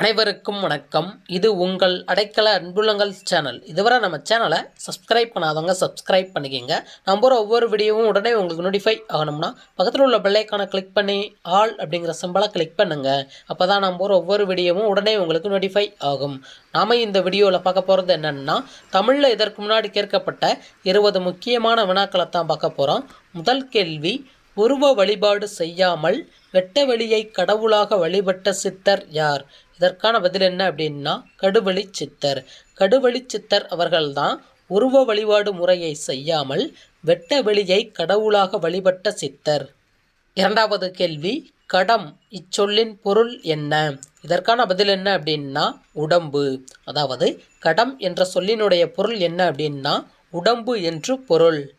அனைவருக்கும் வணக்கம். இது உங்கள் அடைக்கல அன்புலங்கள் சேனல். இதுவரை நம்ம சேனலை சப்ஸ்கிரைப் பண்ணாதவங்க சப்ஸ்கிரைப் பண்ணிக்கோங்க. நம்ம ஒவ்வொரு வீடியோவும் உடனே உங்களுக்கு நோட்டிஃபை ஆகணும்னா பக்கத்தில் உள்ள பிள்ளைக்கான கிளிக் பண்ணி ஆல் அப்படிங்கிற சிம்பலை கிளிக் பண்ணுங்க. அப்போ தான் நம்ம ஒவ்வொரு வீடியோவும் உடனே உங்களுக்கு நோட்டிஃபை ஆகும். நாம் இந்த வீடியோவில் பார்க்க போகிறது என்னென்னா தமிழில் இதற்கு முன்னாடி கேட்கப்பட்ட இருபது முக்கியமான வினாக்களை தான் பார்க்க போகிறோம் முதல் கேள்வி உருவ வழிபாடு செய்யாமல் வெட்ட வெளியை கடவுளாக வழிபட்ட சித்தர் யார்? இதற்கான பதில் என்ன அப்படின்னா கடுவழி சித்தர். கடுவழி சித்தர் அவர்கள்தான் உருவ வழிபாடு முறையை செய்யாமல் வெட்ட வெளியை கடவுளாக வழிபட்ட சித்தர். இரண்டாவது கேள்வி கடம் இச்சொல்லின் பொருள் என்ன? இதற்கான பதில் என்ன அப்படின்னா உடம்பு. அதாவது கடம் என்ற சொல்லினுடைய பொருள் என்ன அப்படின்னா உடம்பு என்று பொருள்.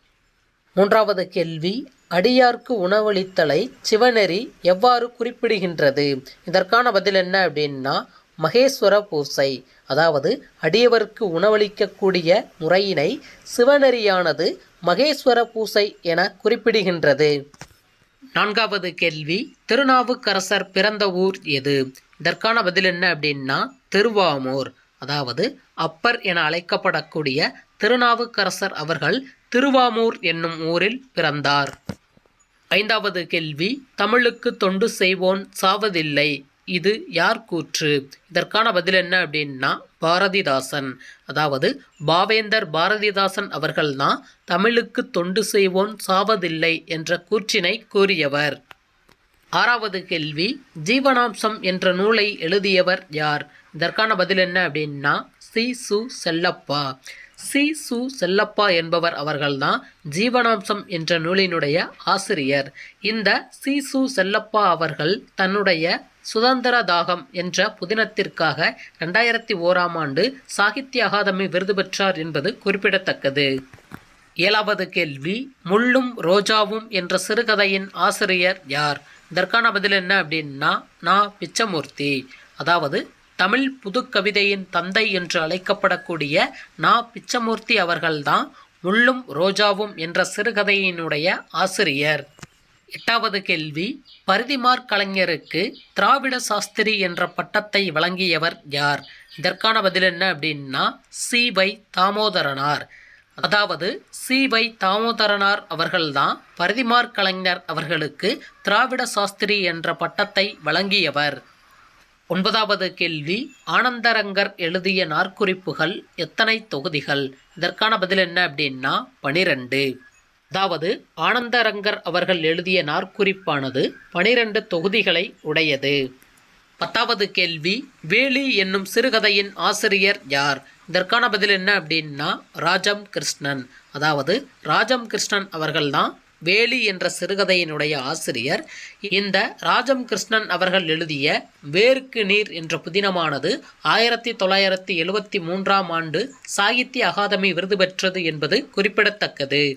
மூன்றாவது கேள்வி அடியார்க்கு உணவளித்தலை சிவநெறி எவ்வாறு குறிப்பிடுகின்றது? இதற்கான பதில் என்ன அப்படின்னா மகேஸ்வர பூசை. அதாவது அடியவருக்கு உணவளிக்கக்கூடிய முறையினை சிவநெறியானது மகேஸ்வர பூசை என குறிப்பிடுகின்றது. நான்காவது கேள்வி திருநாவுக்கரசர் பிறந்த ஊர் எது? இதற்கான பதில் என்ன அப்படின்னா திருவாமூர். அதாவது அப்பர் என அழைக்கப்படக்கூடிய திருநாவுக்கரசர் அவர்கள் திருவாமூர் என்னும் ஊரில் பிறந்தார். ஐந்தாவது கேள்வி தமிழுக்கு தொண்டு செய்வோன் சாவதில்லை இது யார் கூற்று? இதற்கான பதில் என்ன அப்படின்னா பாரதிதாசன். அதாவது பாவேந்தர் பாரதிதாசன் அவர்கள்தான் தமிழுக்கு தொண்டு செய்வோன் சாவதில்லை என்ற கூற்றினை கூறியவர். ஆறாவது கேள்வி ஜீவனாம்சம் என்ற நூலை எழுதியவர் யார்? இதற்கான பதில் என்ன அப்படின்னா சி. சு. செல்லப்பா. சி சு செல்லப்பா என்பவர் அவர்கள்தான் ஜீவனாம்சம் என்ற நூலினுடைய ஆசிரியர். இந்த சி சு செல்லப்பா அவர்கள் தன்னுடைய சுதந்திர தாகம் என்ற புதினத்திற்காக ரெண்டாயிரத்தி ஓராம் ஆண்டு சாகித்ய அகாதமி விருது பெற்றார் என்பது குறிப்பிடத்தக்கது. ஏழாவது கேள்வி முள்ளும் ரோஜாவும் என்ற சிறுகதையின் ஆசிரியர் யார்? இதற்கான பதில் என்ன அப்படின்னா நா பிச்சமூர்த்தி. அதாவது தமிழ் புதுக்கவிதையின் தந்தை என்று அழைக்கப்படக்கூடிய நா. பிச்சமூர்த்தி அவர்கள்தான் முள்ளும் ரோஜாவும் என்ற சிறுகதையினுடைய ஆசிரியர். எட்டாவது கேள்வி பரிதிமார் கலைஞருக்கு திராவிட சாஸ்திரி என்ற பட்டத்தை வழங்கியவர் யார்? இதற்கான பதில் என்ன அப்படின்னா சி. வை. தாமோதரனார். அதாவது சி. வை. தாமோதரனார் அவர்கள்தான் பரிதிமார் கலைஞர் அவர்களுக்கு திராவிட சாஸ்திரி என்ற பட்டத்தை வழங்கியவர். ஒன்பதாவது கேள்வி ஆனந்தரங்கர் எழுதிய நாற்குறிப்புகள் எத்தனை தொகுதிகள்? இதற்கான பதில் என்ன அப்படின்னா பனிரெண்டு. அதாவது ஆனந்தரங்கர் அவர்கள் எழுதிய நாற்குறிப்பானது பனிரெண்டு தொகுதிகளை உடையது. பத்தாவது கேள்வி வேலி என்னும் சிறுகதையின் ஆசிரியர் யார்? இதற்கான பதில் என்ன அப்படின்னா ராஜம் கிருஷ்ணன். அதாவது ராஜம் கிருஷ்ணன் அவர்கள்தான் வேலி என்ற சிறுகதையினுடைய ஆசிரியர் இந்த ராஜம் கிருஷ்ணன் அவர்கள் எழுதிய வேருக்கு நீர் என்ற புதினமானது ஆயிரத்தி தொள்ளாயிரத்தி எழுவத்தி மூன்றாம் ஆண்டு சாகித்ய அகாதமி விருது பெற்றது என்பது குறிப்பிடத்தக்கது.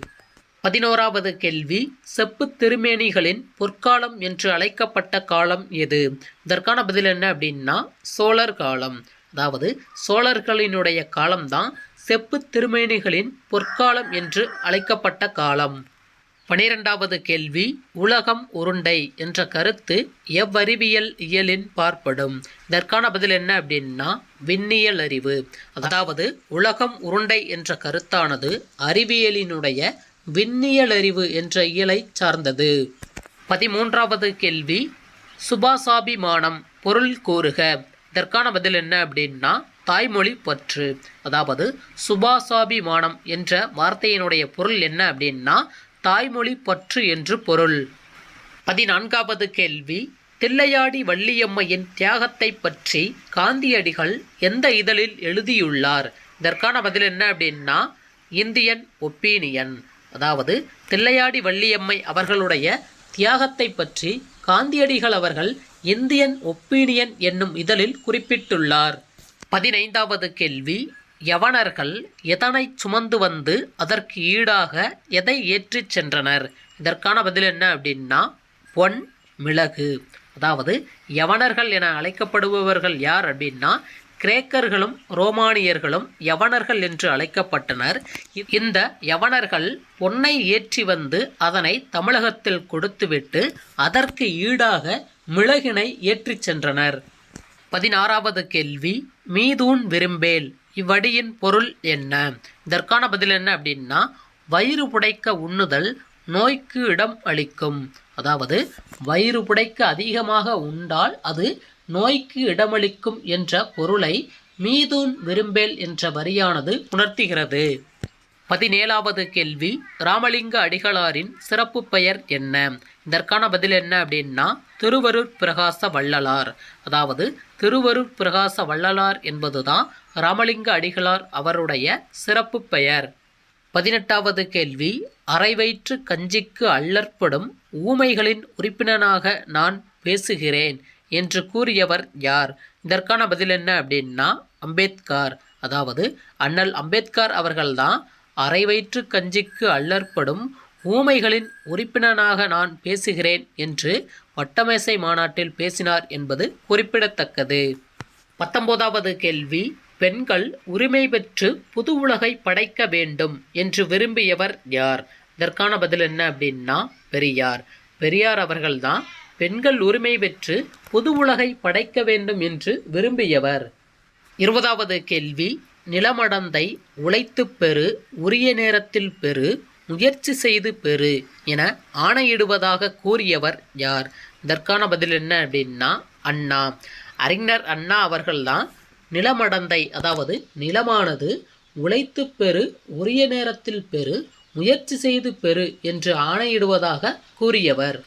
பதினோராவது கேள்வி செப்பு திருமேனிகளின் பொற்காலம் என்று அழைக்கப்பட்ட காலம் எது? இதற்கான பதில் என்ன அப்படின்னா சோழர் காலம். அதாவது சோழர்களினுடைய காலம்தான் செப்பு திருமேனிகளின் பொற்காலம் என்று அழைக்கப்பட்ட காலம். பனிரெண்டாவது கேள்வி உலகம் உருண்டை என்ற கருத்து எவ்வறிவியல் இயலின் பார்ப்படும். இதற்கான பதில் என்ன அப்படின்னா விண்ணியல் அறிவு. அதாவது உலகம் உருண்டை என்ற கருத்தானது அறிவியலினுடைய விண்ணியல் அறிவு என்ற இயலை சார்ந்தது. பதிமூன்றாவது கேள்வி சுபாசாபிமானம் பொருள் கூறுக. இதற்கான பதில் என்ன அப்படின்னா தாய்மொழி பற்று. அதாவது சுபாசாபிமானம் என்ற வார்த்தையினுடைய பொருள் என்ன அப்படின்னா தாய்மொழி பற்று என்று பொருள். பதினான்காவது கேள்வி தில்லையாடி வள்ளியம்மையின் தியாகத்தை பற்றி காந்தியடிகள் எந்த இதழில் எழுதியுள்ளார்? இதற்கான பதில் என்ன அப்படின்னா இந்தியன் ஒப்பீனியன். அதாவது தில்லையாடி வள்ளியம்மை அவர்களுடைய தியாகத்தை பற்றி காந்தியடிகள் அவர்கள் இந்தியன் ஒப்பீனியன் என்னும் இதழில் குறிப்பிட்டுள்ளார். பதினைந்தாவது கேள்வி யவனர்கள் எதனை சுமந்து வந்து அதற்கு ஈடாக எதை ஏற்றிச் சென்றனர்? இதற்கான பதில் என்ன அப்படின்னா பொன் மிளகு. அதாவது யவனர்கள் என அழைக்கப்படுபவர்கள் யார் அப்படின்னா கிரேக்கர்களும் ரோமானியர்களும் யவனர்கள் என்று அழைக்கப்பட்டனர். இ- இந்த யவனர்கள் பொன்னை ஏற்றி வந்து அதனை தமிழகத்தில் கொடுத்துவிட்டு அதற்கு ஈடாக மிளகினை ஏற்றிச் சென்றனர். பதினாறாவது கேள்வி மீதூன் விரும்பேல். இவ்வடியின் பொருள் என்ன? இதற்கான பதில் என்ன அப்படின்னா வயிறு புடைக்க உண்ணுதல் நோய்க்கு இடம் அளிக்கும். அதாவது வயிறு புடைக்க அதிகமாக உண்டால் அது நோய்க்கு இடமளிக்கும் என்ற பொருளை மீதூன் விரும்பேல் என்ற வரியானது உணர்த்துகிறது. பதினேழாவது கேள்வி ராமலிங்க அடிகளாரின் சிறப்பு பெயர் என்ன? இதற்கான பதில் என்ன அப்படின்னா திருவருட் பிரகாச வள்ளலார். அதாவது திருவருட் பிரகாச வள்ளலார் என்பதுதான் ராமலிங்க அடிகளார் அவருடைய சிறப்பு பெயர். பதினெட்டாவது கேள்வி அரை வயிற்று கஞ்சிக்கு அள்ளற்படும் ஊமைகளின் உறுப்பினனாக நான் பேசுகிறேன் என்று கூறியவர் யார்? இதற்கான பதில் என்ன அப்படின்னா அம்பேத்கர். அதாவது அண்ணல் அம்பேத்கர் அவர்கள்தான் அரை வயிற்று கஞ்சிக்கு அள்ளற்படும் ஊமைகளின் உறுப்பினனாக நான் பேசுகிறேன் என்று வட்டமேசை மாநாட்டில் பேசினார் என்பது குறிப்பிடத்தக்கது. பத்தொன்பதாவது கேள்வி பெண்கள் உரிமை பெற்று புது உலகை படைக்க வேண்டும் என்று விரும்பியவர் யார்? இதற்கான பதில் என்ன அப்படின்னா பெரியார். பெரியார் அவர்கள்தான் பெண்கள் உரிமை பெற்று புது உலகை படைக்க வேண்டும் என்று விரும்பியவர். இருபதாவது கேள்வி நிலமடந்தை உழைத்துப் பெறு உரிய நேரத்தில் பெறு முயற்சி செய்து பெறு என ஆணையிடுவதாக கூறியவர் யார்? இதற்கான பதில் என்ன அப்படின்னா அண்ணா. அறிஞர் அண்ணா அவர்கள்தான் நிலமடந்தை அதாவது நிலமானது உழைத்துப் பெறு உரிய நேரத்தில் பெறு முயற்சி செய்து பெறு என்று ஆணையிடுவதாக கூறியவர்.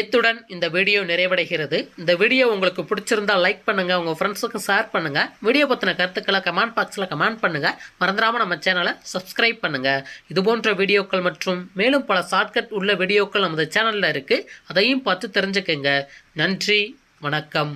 இத்துடன் இந்த வீடியோ நிறைவடைகிறது. இந்த வீடியோ உங்களுக்கு பிடிச்சிருந்தா லைக் பண்ணுங்கள் உங்கள் ஃப்ரெண்ட்ஸுக்கு ஷேர் பண்ணுங்கள் வீடியோ பத்தின கருத்துக்களை கமெண்ட் பாக்ஸில் கமெண்ட் பண்ணுங்கள் மறந்துடாமல் நம்ம சேனலை சப்ஸ்கிரைப் பண்ணுங்கள் இது போன்ற வீடியோக்கள் மற்றும் மேலும் பல ஷார்ட்கட் உள்ள வீடியோக்கள் நமது சேனலில் இருக்குது அதையும் பார்த்து தெரிஞ்சுக்கங்க. நன்றி வணக்கம்.